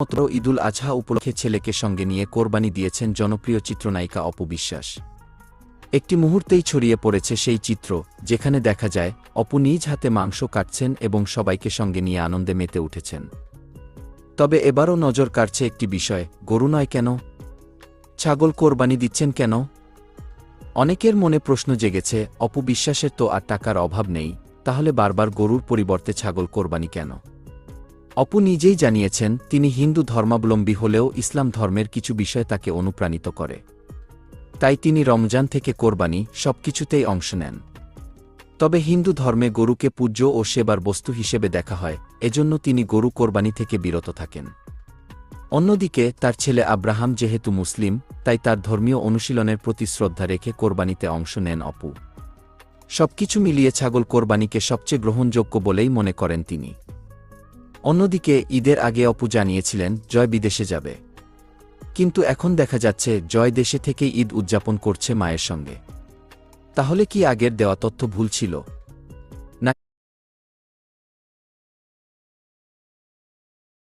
মাত্র ঈদুল আজহা উপলক্ষে ছেলেকে সঙ্গে নিয়ে কোরবানি দিয়েছেন জনপ্রিয় চিত্রনায়িকা অপবিশ্বাস একটি মুহূর্তেই ছড়িয়ে পড়েছে সেই চিত্র, যেখানে দেখা যায়, অপু নিজ হাতে মাংস কাটছেন এবং সবাইকে সঙ্গে নিয়ে আনন্দে মেতে উঠেছেন। তবে এবারও নজর কাটছে একটি বিষয়, গরু নয় কেন? ছাগল কোরবানি দিচ্ছেন কেন? অনেকের মনে প্রশ্ন জেগেছে, অপু বিশ্বাসের তো আর টাকার অভাব নেই, তাহলে বারবার গরুর পরিবর্তে ছাগল কোরবানি কেন? অপু নিজেই জানিয়েছেন, তিনি হিন্দু ধর্মাবলম্বী হলেও ইসলাম ধর্মের কিছু বিষয় তাকে অনুপ্রাণিত করে। তাই তিনি রমজান থেকে কোরবানি, সবকিছুতেই অংশ নেন। তবে হিন্দু ধর্মে গরুকে পূজ্য ও সেবার বস্তু হিসেবে দেখা হয়, এজন্য তিনি গরু কোরবানি থেকে বিরত থাকেন। অন্যদিকে, তার ছেলে আব্রাহাম যেহেতু মুসলিম, তাই তার ধর্মীয় অনুশীলনের প্রতি শ্রদ্ধা রেখে কোরবানিতে অংশ নেন অপু। সবকিছু মিলিয়ে ছাগল কোরবানিকে সবচেয়ে গ্রহণযোগ্য বলেই মনে করেন তিনি। অন্যদিকে ঈদের আগে অপু জানিয়েছিলেন, জয় বিদেশে যাবে। কিন্তু এখন দেখা যাচ্ছে, জয় দেশে থেকে ঈদ উদযাপন করছে মায়ের সঙ্গে। তাহলে কি আগের দেওয়া তথ্য ভুল ছিল?